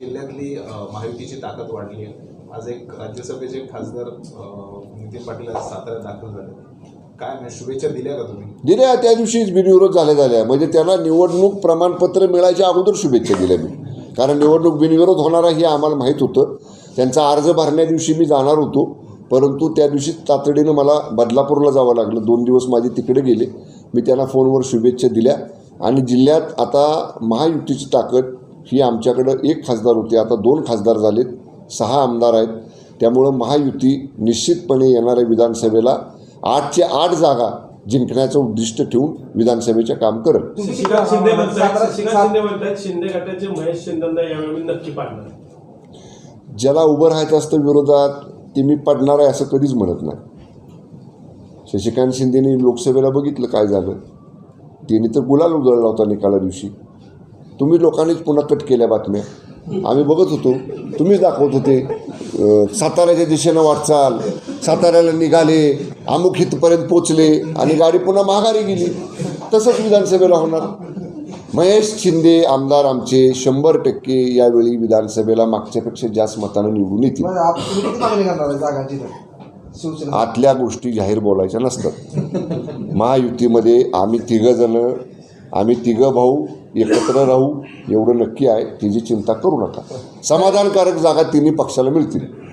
जिल्ह्यातली महायुतीची ताकद वाढली आहे. आज एक राज्यसभेचे खासदार नितीन पाटील आज साताऱ्यात दाखल झाले. काय नाही शुभेच्छा दिल्या का तुम्ही? दिल्या. त्या दिवशीच बिनविरोध झाल्या झाल्या. म्हणजे त्यांना निवडणूक प्रमाणपत्र मिळायच्या अगोदर शुभेच्छा दिल्या मी. कारण निवडणूक बिनविरोध होणार आहे हे आम्हाला माहीत होतं. त्यांचा अर्ज भरण्या दिवशी मी जाणार होतो. परंतु त्या दिवशी तातडीनं मला बदलापूरला जावं लागलं. दोन दिवस माझे तिकडे गेले. मी त्यांना फोनवर शुभेच्छा दिल्या. आणि जिल्ह्यात आता महायुतीची ताकद ही आमच्याकडं एक खासदार होते. आता दोन खासदार झालेत. सहा आमदार आहेत. त्यामुळं महायुती निश्चितपणे येणाऱ्या विधानसभेला आठचे आठ जागा जिंकण्याचं उद्दिष्ट ठेवून विधानसभेचे काम करत शशिकांत शिंदे म्हणतात शशिकांत शिंदे म्हणतात शिंदे गटाचे महेश शिंदेना यावेळी नक्की पाडणार. ज्याला उभं राहायचं असतं विरोधात ते मी पडणार आहे असं कधीच म्हणत नाही. शशिकांत शिंदेने लोकसभेला बघितलं काय झालं. त्यांनी तर गुलाल उधळला होता निकाला दिवशी. तुम्ही लोकांनीच पुन्हा कट केल्या बातम्या. आम्ही बघत होतो. तुम्हीच दाखवत होते. साताऱ्याच्या दिशेनं वाटचाल साताऱ्याला निघाले अमुक इथपर्यंत पोचले आणि गाडी पुन्हा माघारी गेली. तसंच विधानसभेला होणार महेश शिंदे आमदार आमचे शंभर टक्के यावेळी विधानसभेला मागच्यापेक्षा जास्त मतानं निवडून येतील. आतल्या गोष्टी जाहीर बोलायच्या नसतात. महायुतीमध्ये आम्ही तिघंजणं आम्ही तिघं भाऊ एकत्र राहू एवढं नक्की आहे तिची चिंता करू नका. समाधानकारक जागा तिन्ही पक्षाला मिळतील.